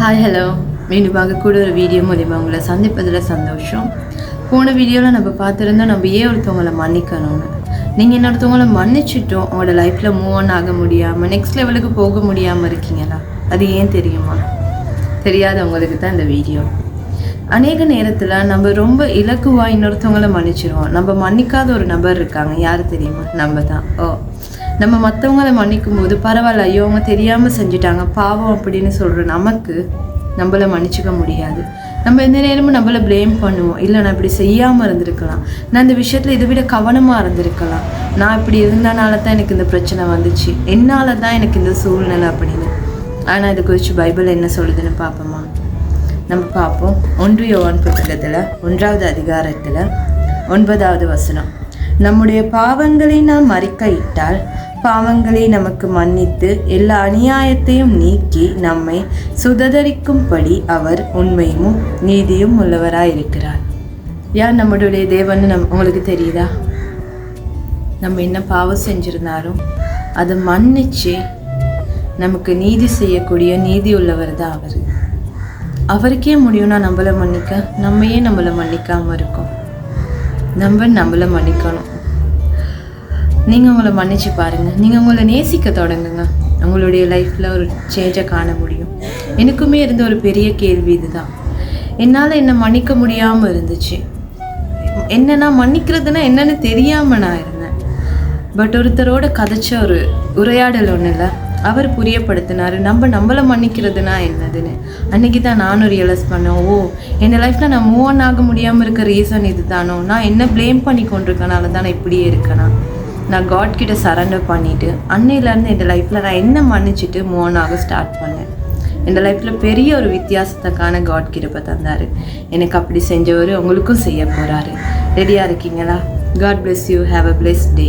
Hi hello மீண்டும் பார்க்கக்கூட ஒரு video மூலிமா உங்களை சந்திப்பதில் சந்தோஷம். போன வீடியோவில் நம்ம பார்த்துருந்தோம் நம்ம ஏன் ஒருத்தவங்களை மன்னிக்கணும்னு. நீங்கள் இன்னொருத்தவங்களை மன்னிச்சிட்டோம். உங்களோட லைஃப்பில் மூவ் ஆன் ஆக முடியாமல் நெக்ஸ்ட் லெவலுக்கு போக முடியாமல் இருக்கீங்களா? அது ஏன் தெரியுமா? தெரியாதவங்களுக்கு தான் இந்த வீடியோ அநேக நேரத்தில் நம்ம ரொம்ப இலக்குவாக இன்னொருத்தவங்களை மன்னிச்சிருவோம். நம்ம மன்னிக்காத ஒரு நபர் இருக்காங்க. யார் தெரியுமா? நம்ம தான். ஓ. நம்ம மற்றவங்களை மன்னிக்கும் போது பரவாயில்ல ஐயோ அவங்க தெரியாமல் செஞ்சுட்டாங்க பாவம் அப்படின்னு சொல்கிற நமக்கு நம்மளை மன்னிச்சுக்க முடியாது. நம்ம எந்த நேரமும் நம்மளை ப்ளேம் பண்ணுவோம். இல்லை நான் இப்படி செய்யாமல் இருந்திருக்கலாம். நான் இந்த விஷயத்தில் இதை விட கவனமாக இருந்திருக்கலாம். நான் இப்படி இருந்தனால தான் எனக்கு இந்த பிரச்சனை வந்துச்சு. என்னால் தான் எனக்கு இந்த சூழ்நிலை அப்படின்னு. ஆனால் இதை குறித்து பைபிள் என்ன சொல்லுதுன்னு பார்ப்போமா? நம்ம பார்ப்போம். ஒன்று யோவான் புத்தகத்தில் ஒன்றாவது அதிகாரத்தில் ஒன்பதாவது வசனம். நம்முடைய பாவங்களை நாம் இட்டால் பாவங்களை நமக்கு மன்னித்து எல்லா அநியாயத்தையும் நீக்கி நம்மை சுததரிக்கும்படி அவர் உண்மையும் நீதியும் உள்ளவராயிருக்கிறார். யார் நம்மளுடைய தேவன்னு நம் உங்களுக்கு தெரியுதா? நம்ம என்ன பாவம் செஞ்சிருந்தாலும் அதை மன்னிச்சு நமக்கு நீதி செய்யக்கூடிய நீதி உள்ளவர் தான் அவர். அவருக்கே முடியும்னா நம்மளை மன்னிக்க நம்மையே நம்மளை மன்னிக்காமல் இருக்கோம் நம்ம நம்மளை மன்னிக்கணும். நீங்கள் உங்களை மன்னிச்சு பாருங்கள் நீங்கள் உங்களை நேசிக்க தொடங்குங்க. உங்களுடைய லைஃப்பில் ஒரு சேஞ்சை காண முடியும். எனக்குமே இருந்த ஒரு பெரிய கேள்வி இதுதான். என்னால் என்னை மன்னிக்க முடியாமல் இருந்துச்சு. என்னன்னா மன்னிக்கிறதுனா என்னன்னு தெரியாமல் நான் இருந்தேன். பட் ஒருத்தரோட கதைச்ச ஒரு உரையாடல் ஒன்றும் இல்லை அவர் புரியப்படுத்தினார் நம்ம நம்மளை மன்னிக்கிறதுனா என்னதுன்னு. அன்னைக்கு தான் நானும் ரியலைஸ் பண்ணேன் ஓ என் லைஃப்பில் நான் மூவ் ஆன் ஆக முடியாமல் இருக்க ரீசன் இது தானோ நான் என்ன ப்ளேம் பண்ணி கொண்டிருக்கனால தான் நான் இப்படியே இருக்கேனா? நான் காட் கிட்ட சரண்டர் பண்ணிவிட்டு அன்னையிலேருந்து என் லைஃப்பில் நான் என்ன மன்னிச்சிட்டு மூவ் ஆக ஸ்டார்ட் பண்ணேன். என் லைஃப்பில் பெரிய ஒரு வித்தியாசத்துக்கான காட் கிருப்பை தந்தார். எனக்கு அப்படி செஞ்சவர் உங்களுக்கும் செய்ய போகிறாரு ரெடியாக இருக்கீங்களா? God bless you have a bless day